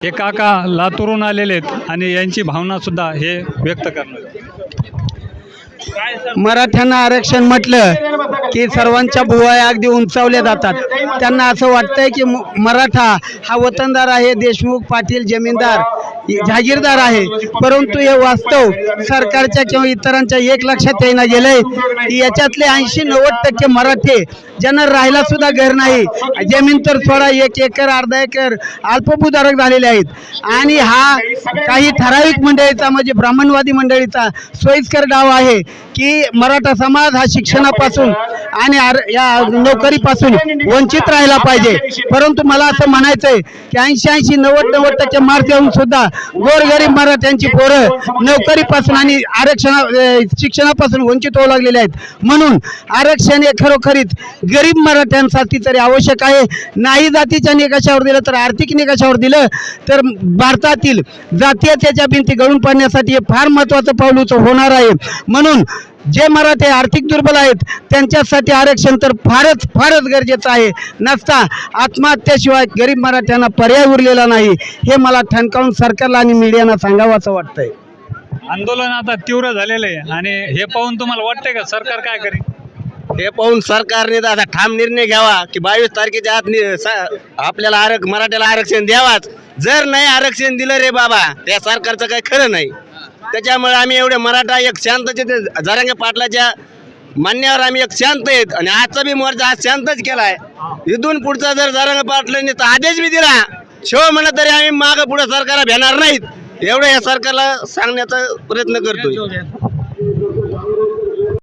हे काका लातूरून आलेले आहेत आणि यांची भावना सुद्धा हे व्यक्त करणार मराठ्यांना आरक्षण म्हटलं की सर्वांच्या भुवया अगदी उंचावल्या जातात. त्यांना असं वाटतंय की म- मराठा हा वतनदार आहे देशमुख पाटील जमीनदार जागीरदार आहे. परंतु हे वास्तव सरकारच्या किंवा इतरांच्या एक लक्षात येईना गेलंय. की याच्यातले ऐंशी नव्वद टक्के मराठे ज्यांना राहायला सुद्धा घर नाही जमीन तर थोडा एक एकर अर्धा एकर अल्पभूधारक झालेले आहेत. आणि हा काही ठराविक मंडळीचा म्हणजे ब्राह्मणवादी मंडळीचा सोयीस्कर डाव आहे की मराठा समाज हा शिक्षणापासून आणि आर- या नोकरीपासून वंचित राहायला पाहिजे. परंतु मला असं म्हणायचं आहे की ऐंशी ऐंशी नव्वद नव्वद टक्के मार्क येऊन सुद्धा गोरगरीब मराठ्यांची पोरं नोकरीपासून आणि आरक्षणा शिक्षणापासून वंचित होऊ लागलेले आहेत. म्हणून आरक्षण हे खरोखरीच गरीब मराठ्यांसाठी तरी आवश्यक आहे. नाही जातीच्या निकषावर दिलं तर आर्थिक निकषावर दिलं तर भारतातील जातीयतेच्या भिंती गळून पाडण्यासाठी हे फार महत्त्वाचं पाऊल होणार आहे. म्हणून जे मराठे आर्थिक दुर्बल आहेत त्यांच्यासाठी आरक्षण तर फारच फारच गरजेचं आहे. नसता आत्महत्येशिवाय गरीब मराठ्यांना पर्याय उरलेला नाही. हे मला ठणकावून सरकारला आणि मीडियाला सांगावं असं वाटतंय. आंदोलन आता तीव्र झालेलं आहे. आणि हे पाहून तुम्हाला वाटतंय का सरकार काय करेल? हे पाहून सरकारने तर असा ठाम निर्णय घ्यावा की बावीस तारखेच्या आत नि- सा- आपल्याला आरक मराठ्याला आरक्षण द्यावाच. जर नाही आरक्षण दिलं रे बाबा त्या सरकारचं काही खरं नाही. त्याच्यामुळे आम्ही एवढे मराठा एक शांतचे ते जरांगे पाटलाच्या मान्यावर आम्ही एक शांत आहेत. आणि आजचा बी मोर्चा आज शांतच केलाय. इथून पुढचा जर जरांगे पाटलांनी तर आदेश बी दिला. शिव म्हणलं तरी आम्ही मागं पुढे सरकारला भेणार नाहीत. एवढं या सरकारला सांगण्याचा प्रयत्न करतोय.